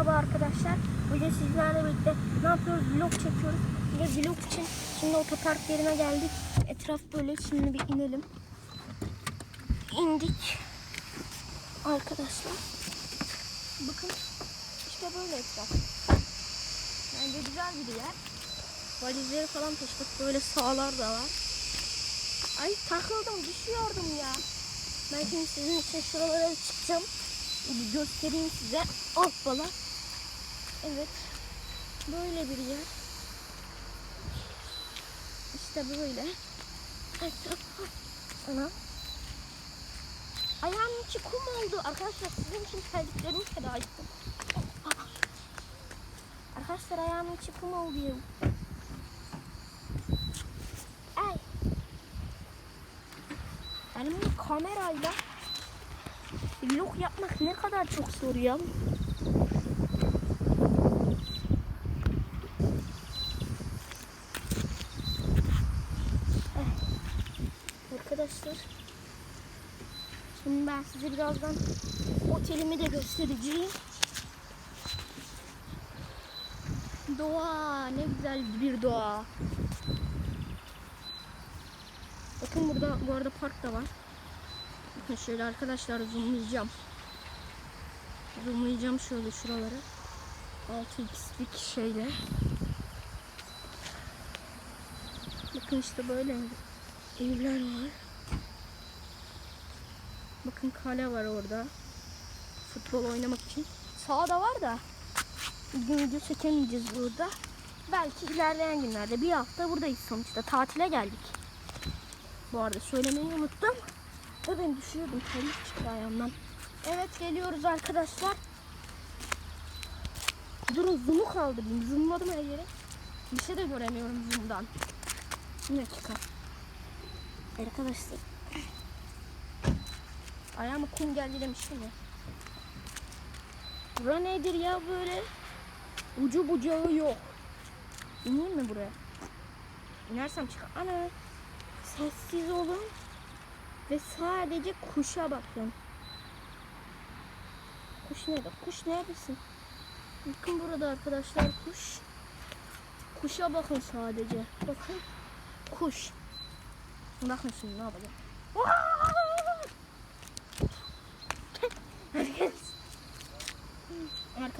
Merhaba arkadaşlar. Bugün sizlerle birlikte ne yapıyoruz? Vlog çekiyoruz. Ve vlog için şimdi otopark yerine geldik. Etraf böyle. Şimdi bir inelim. İndik. Arkadaşlar. Bakın. işte böyle etraf. Bence güzel bir yer. Valizleri falan taşıdık. Böyle sağlar da var. Ay takıldım. Düşüyordum ya. Ben şimdi sizin için şuralara çıkacağım. Göstereyim size. Hoppala. Evet. Böyle bir yer. İşte böyle. Ay, Ana. Ayağım içi kum oldu. Arkadaşlar sizin için terliklerimi feda ettim. Arkadaşlar ayağımın içi kum oldu. Ay. Benim kamerayla vlog yapmak ne kadar çok zor ya. Arkadaşlar Şimdi ben size birazdan otelimi de göstereceğim. Doğa ne güzel bir doğa. Bakın burada bu arada park da var. Bakın şöyle arkadaşlar zoomlayacağım. Zoomlayacağım şöyle şuraları. 6x'lik şeyle. Bakın işte böyle evler var. Bakın kale var orada. Futbol oynamak için. Sahada var da bugün video çekemeyeceğiz burada. Belki ilerleyen günlerde bir hafta buradayız sonuçta. Tatile geldik. Bu arada söylemeyi unuttum. Ve ben düşüyordum. Terlik çıktı ayağımdan. Evet geliyoruz arkadaşlar. Durun zoom'u kaldırayım. Zoomladım her yere. Bir şey de göremiyorum zoom'dan. Bir dakika. Arkadaşlar. Ayağıma kum geldi demiştim ya. Bura nedir ya böyle? Ucu bucağı yok. İneyim mi buraya? İnersem çıkar. Ana. Sessiz olun. Ve sadece kuşa bakın. Kuş nerede? Kuş neredesin? Bakın burada arkadaşlar kuş. Kuşa bakın sadece. Bakın. Kuş. Bakın şimdi ne yapacağım.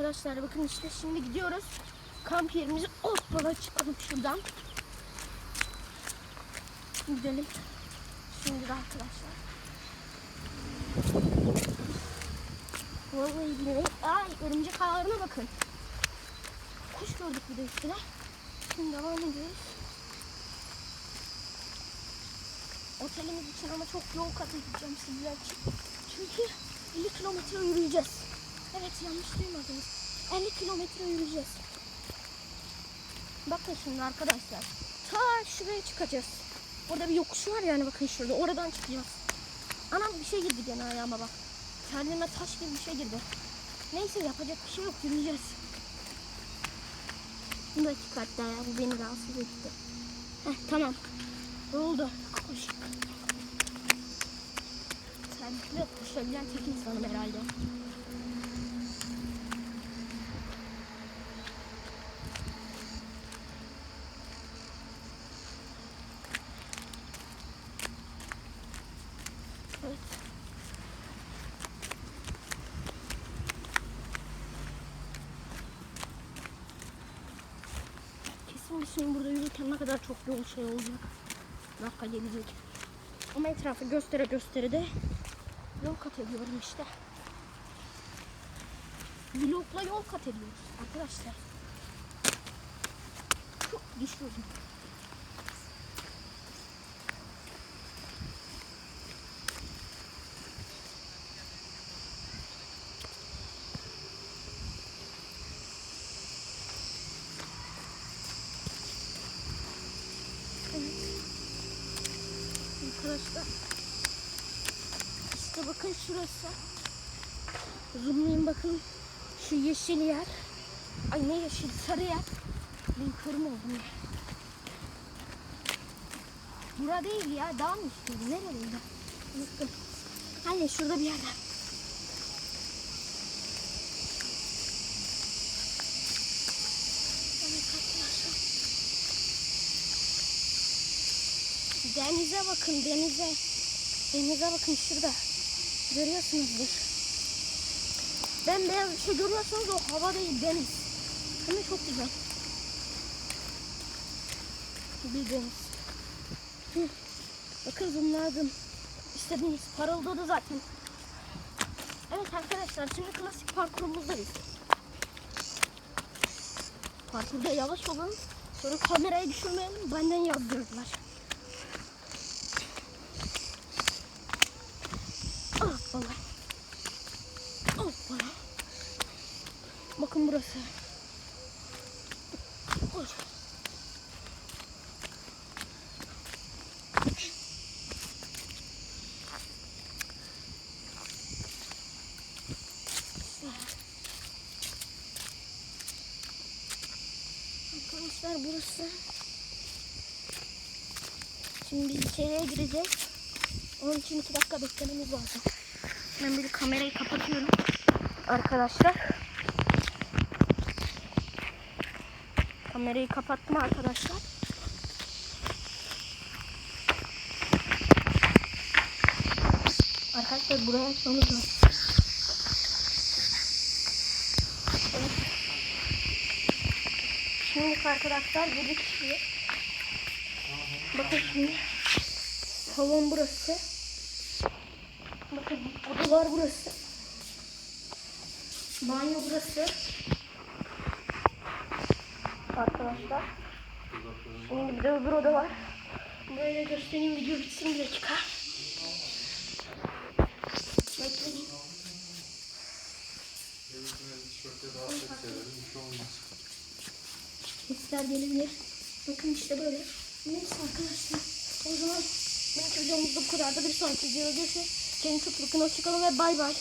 Arkadaşlar bakın işte şimdi gidiyoruz. Kamp yerimize hoppala çıkalım şuradan. Gidelim. Şimdi arkadaşlar. Vallahi billahi. Ay örümcek ağlarına bakın. Kuş gördük bir de üstüne. Şimdi devam ediyoruz. Otelimiz için ama çok yol kat edeceğim sizler için. Çünkü 50 kilometre yürüyeceğiz. Evet yanlış duymadınız. 50 kilometre yürüyeceğiz. Bakın şimdi arkadaşlar. Ta şuraya çıkacağız. Orada bir yokuş var yani bakın şurada. Oradan çıkacağız. Anam bir şey girdi gene ayağıma bak. Kendime taş gibi bir şey girdi. Neyse yapacak bir şey yok yürüyeceğiz. Bir dakika hatta ya bu beni rahatsız etti. Heh, tamam. Oldu. Koş. Terlikle koşabilen tek insanım herhalde. Evet. Kesin şimdi burada yürürken ne kadar çok yol şey olacak. Dakika gelecek. Ama etrafı göstere göstere de yol kat ediyorum işte. Vlogla yol kat ediyoruz arkadaşlar. Çok düşüyordum. Arkadaşlar. İşte bakın şurası. Zoomlayın bakın. Şu yeşil yer. Ay ne yeşil sarı yer. Ben körüm oldum. Bura değil ya. Dağ mı üstüydü? Neredeydi? Unuttum. Anne şurada bir yerde. Denize bakın denize. Denize bakın şurada. Görüyorsunuzdur. Ben beyaz bir şey görüyorsanız o hava değil deniz. De çok güzel. Bir deniz. Hı. Bakın zoomladım. İstediğiniz parıldadı zaten. Evet arkadaşlar şimdi klasik parkurumuzdayız. Parkurda yavaş olun. Sonra kamerayı düşürmeyelim. Benden yazdırdılar. Hoppala. Hoppala. Bakın burası. Oy. Arkadaşlar burası. Şimdi biz içeriye gireceğiz. Onun için iki dakika beklememiz lazım. Ben bir kamerayı kapatıyorum. Arkadaşlar. Kamerayı kapattım arkadaşlar. Arkadaşlar buraya açmamız lazım. Evet. Şimdi arkadaşlar 7 kişi. Bakın şimdi. Salon burası. Bakın odalar burası. Banyo burası. Arkadaşlar. Şimdi bir de öbür oda var. Böyle göstereyim video bitsin bir dakika. Sesler gelebilir. Bakın işte böyle. Neyse arkadaşlar. O zaman benim videomuz da bu kadardı. Bir sonraki videoda görüşürüz. Kendinize çok bakın. Hoşçakalın ve bay bay.